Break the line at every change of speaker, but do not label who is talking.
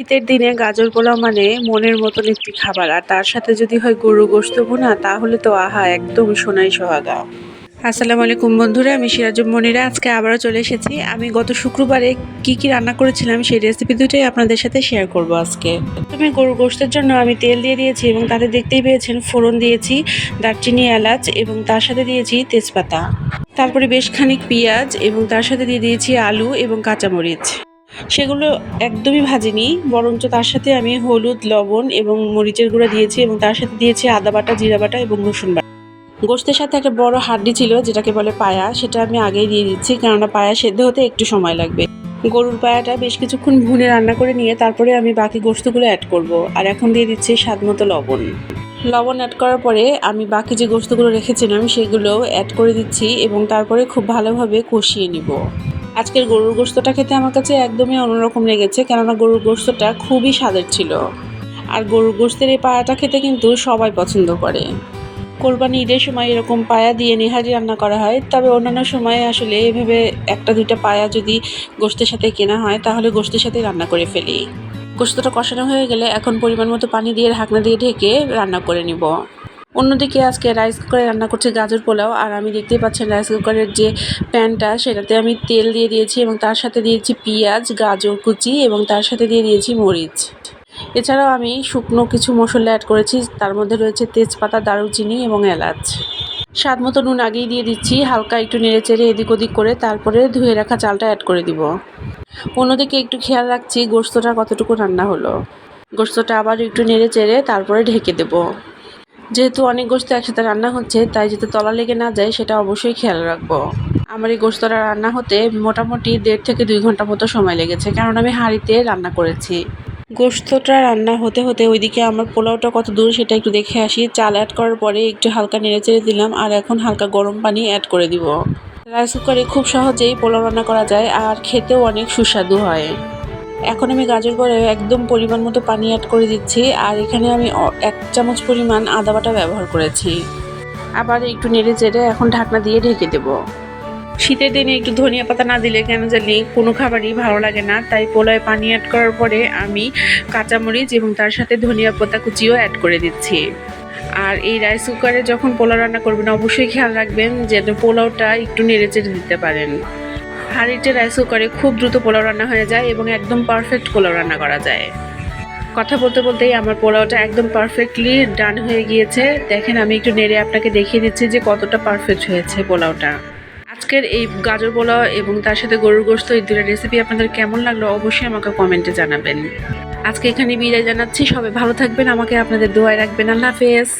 শীতের দিনে গাজর পোলাও মানে মনের মতন একটি খাবার। আর তার সাথে যদি হয় গরু গোস্ত ভুনা, তাহলে তো আহা, একদম সোনাই সোহাগা। আসসালামু আলাইকুম বন্ধুরা, আমি সিরাজুম মনিরা। আজকে আবারও চলে এসেছি। আমি গত শুক্রবারে কি কি রান্না করেছিলাম সেই রেসিপি দুটোই আপনাদের সাথে শেয়ার করব আজকে। প্রথমে গরু গোস্তের জন্য আমি তেল দিয়ে দিয়েছি এবং তাতে দেখতেই পেয়েছেন ফোড়ন দিয়েছি, দারচিনি, এলাচ এবং তার সাথে দিয়েছি তেজপাতা। তারপরে বেশ খানিক পেঁয়াজ এবং তার সাথে দিয়ে দিয়েছি আলু এবং কাঁচামরিচ। সেগুলো একদমই ভাজিনি, বরঞ্চ তার সাথে আমি হলুদ, লবণ এবং মরিচের গুঁড়া দিয়েছি এবং তার সাথে দিয়েছি আদা বাটা, জিরা বাটা এবং রসুন বাটা। গোস্তের সাথে একটা বড় হাড্ডি ছিল, যেটাকে বলে পায়া, সেটা আমি আগেই দিয়ে দিচ্ছি, কেননা পায়া সেদ্ধ হতে একটু সময় লাগবে। গরুর পায়াটা বেশ কিছুক্ষণ ভুনে রান্না করে নিয়ে তারপরে আমি বাকি গোস্তগুলো অ্যাড করব, আর এখন দিয়ে দিচ্ছি স্বাদ মতো লবণ। লবণ অ্যাড করার পরে আমি বাকি যে গোস্তগুলো রেখেছিলাম সেগুলো অ্যাড করে দিচ্ছি এবং তারপরে খুব ভালোভাবে কষিয়ে নিব। আজকের গরুর গোস্তটা খেতে আমার কাছে একদমই অন্যরকম লেগেছে, কেননা গরুর গোস্তটা খুবই স্বাদের ছিল। আর গরুর গোস্তের এই পায়াটা খেতে কিন্তু সবাই পছন্দ করে। কোরবানি ঈদের সময় এরকম পায়া দিয়ে নিহারি রান্না করা হয়, তবে অন্যান্য সময়ে আসলে এভাবে একটা দুইটা পায়া যদি গোস্তের সাথে কেনা হয়, তাহলে গোস্তের সাথে রান্না করে ফেলি। গোস্তটা কষানো হয়ে গেলে এখন পরিমাণ মতো পানি দিয়ে ঢাকনা দিয়ে ঢেকে রান্না করে নিব। অন্যদিকে আজকে রাইস কুকারে রান্না করছে গাজর পোলাও, আর আমি দেখতেই পাচ্ছেন রাইস কুকারের যে প্যানটা সেটাতে আমি তেল দিয়ে দিয়েছি এবং তার সাথে দিয়েছি পেঁয়াজ, গাজর কুচি এবং তার সাথে দিয়ে দিয়েছি মরিচ। এছাড়াও আমি শুকনো কিছু মশলা অ্যাড করেছি, তার মধ্যে রয়েছে তেজপাতা, দারুচিনি এবং এলাচ। স্বাদ মতো নুন আগেই দিয়ে দিচ্ছি, হালকা একটু নেড়ে চেড়ে এদিক ওদিক করে তারপরে ধুয়ে রাখা চালটা অ্যাড করে দিব। অন্যদিকে একটু খেয়াল রাখছি গোস্তটা কতটুকু রান্না হলো। গোস্তটা আবার একটু নেড়ে চেড়ে তারপরে ঢেকে দেবো। যেহেতু অনেক গোস্ত একসাথে রান্না হচ্ছে, তাই যাতে তলা লেগে না যায়, সেটা অবশ্যই খেয়াল রাখব। আমার এই গোস্তটা রান্না হতে মোটামুটি দেড় থেকে দুই ঘণ্টা মতো সময় লেগেছে, কারণ আমি হাঁড়িতে রান্না করেছি। গোস্তটা রান্না হতে হতে ওইদিকে আমার পোলাওটা কত দূর সেটা একটু দেখে আসি। চাল অ্যাড করার পরে একটু হালকা নেড়ে চেড়ে দিলাম, আর এখন হালকা গরম পানি অ্যাড করে দিব। রাইস কুকারে খুব সহজেই পোলাও রান্না করা যায়, আর খেতেও অনেক সুস্বাদু হয়। এখন আমি গাজর করে একদম পরিমাণ মতো পানি অ্যাড করে দিচ্ছি, আর এখানে আমি এক চামচ পরিমাণ আদা বাটা ব্যবহার করেছি। আবার একটু নেড়ে চেড়ে এখন ঢাকনা দিয়ে ঢেকে দেবো। শীতের দিনে একটু ধনিয়া পাতা না দিলে কেন জানি কোনো খাবারই ভালো লাগে না, তাই পোলায় পানি অ্যাড করার পরে আমি কাঁচামরিচ এবং তার সাথে ধনিয়া পাতা কুচিও অ্যাড করে দিচ্ছি। আর এই রাইস কুকারে যখন পোলাও রান্না করবেন, অবশ্যই খেয়াল রাখবেন যেন পোলাওটা একটু নেড়ে চেড়ে দিতে পারেন। হাঁড়িতে রাইস কুকারে খুব দ্রুত পোলাও রান্না হয়ে যায় এবং একদম পারফেক্ট পোলাও রান্না করা যায়। কথা বলতে বলতেই আমার পোলাওটা একদম পারফেক্টলি ডান হয়ে গিয়েছে। দেখেন, আমি একটু নেড়ে আপনাকে দেখিয়ে দিচ্ছি যে কতটা পারফেক্ট হয়েছে পোলাওটা। আজকের এই গাজর পোলাও এবং তার সাথে গরুর গোস্ত এই দুটো রেসিপি আপনাদের কেমন লাগল অবশ্যই আমাকে কমেন্টে জানাবেন। আজকে এখানে বিদায় জানাচ্ছি। সবাই ভালো থাকবেন। আমাকে আপনাদের দোয়ায় রাখবেন। আল্লাহ হাফেজ।